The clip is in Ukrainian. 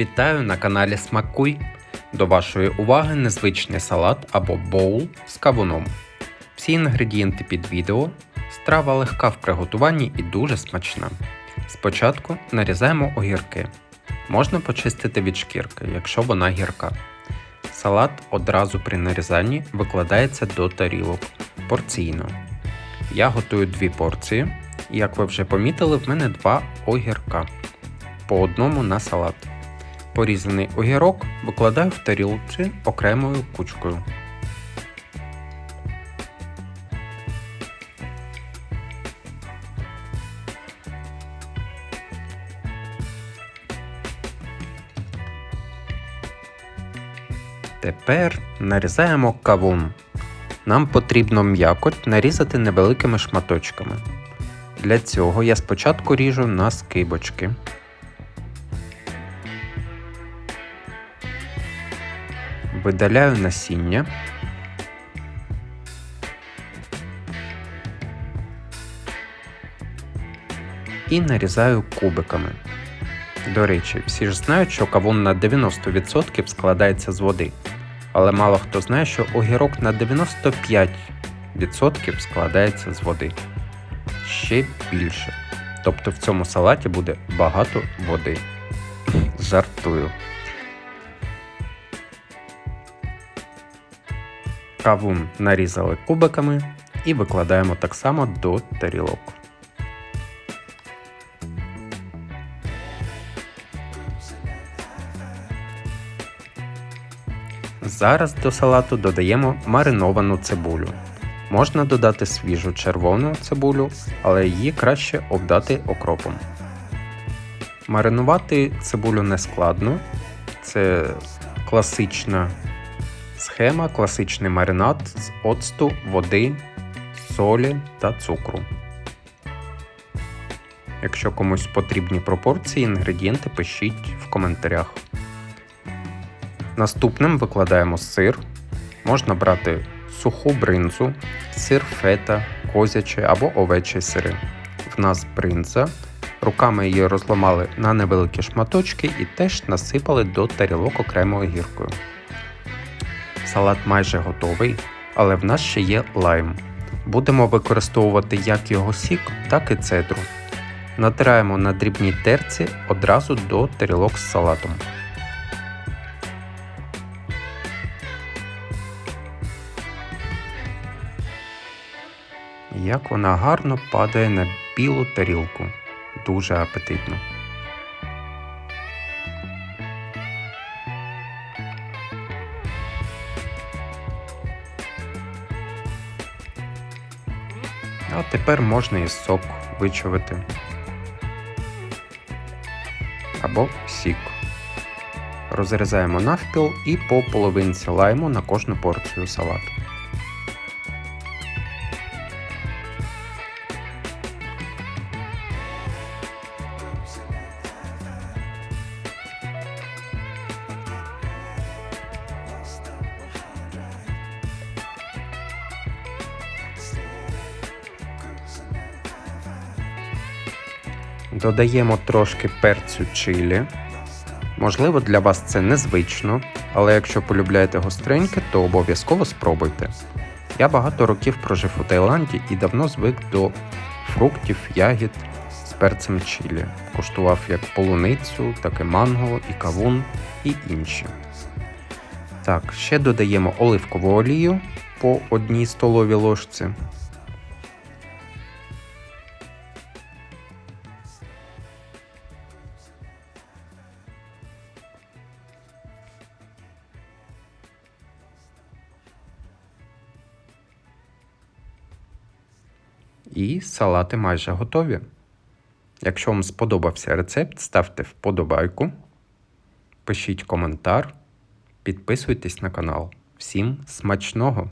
Вітаю на каналі Смакуй. До вашої уваги незвичний салат або боул з кавуном. Всі інгредієнти під відео. Страва легка в приготуванні і дуже смачна. Спочатку нарізаємо огірки. Можна почистити від шкірки, якщо вона гірка. Салат одразу при нарізанні викладається до тарілок порційно. Я готую дві порції. Як ви вже помітили, в мене два огірка по одному на салат. Порізаний огірок викладаю в тарілці окремою кучкою. Тепер нарізаємо кавун. Нам потрібно м'якоть нарізати невеликими шматочками. Для цього я спочатку ріжу на скибочки. Видаляю насіння. І нарізаю кубиками. До речі, всі ж знають, що кавун на 90% складається з води. Але мало хто знає, що огірок на 95% складається з води. Ще більше. Тобто в цьому салаті буде багато води. Жартую. Кавун нарізали кубиками і викладаємо так само до тарілок. Зараз до салату додаємо мариновану цибулю. Можна додати свіжу червону цибулю, але її краще обдати окропом. Маринувати цибулю не складно. Це класична схема, класичний маринад з оцту, води, солі та цукру. Якщо комусь потрібні пропорції, інгредієнти пишіть в коментарях. Наступним викладаємо сир. Можна брати суху бринзу, сир фета, козячий або овечий сири. В нас бринза. Руками її розламали на невеликі шматочки і теж насипали до тарілок окремою гіркою. Салат майже готовий, але в нас ще є лайм. Будемо використовувати як його сік, так і цедру. Натираємо на дрібній терці одразу до тарілок з салатом. Як вона гарно падає на білу тарілку. Дуже апетитно. А тепер можна і сок вичавити. Або сік. Розрізаємо навпіл і по половинці лайму на кожну порцію салату. Додаємо трошки перцю чилі. Можливо, для вас це незвично, але якщо полюбляєте гостреньке, то обов'язково спробуйте. Я багато років прожив у Таїланді і давно звик до фруктів, ягід з перцем чилі. Куштував як полуницю, так і манго, і кавун, і інші. Так, ще додаємо оливкову олію по одній столовій ложці. І салати майже готові. Якщо вам сподобався рецепт, ставте вподобайку, пишіть коментар, підписуйтесь на канал. Всім смачного!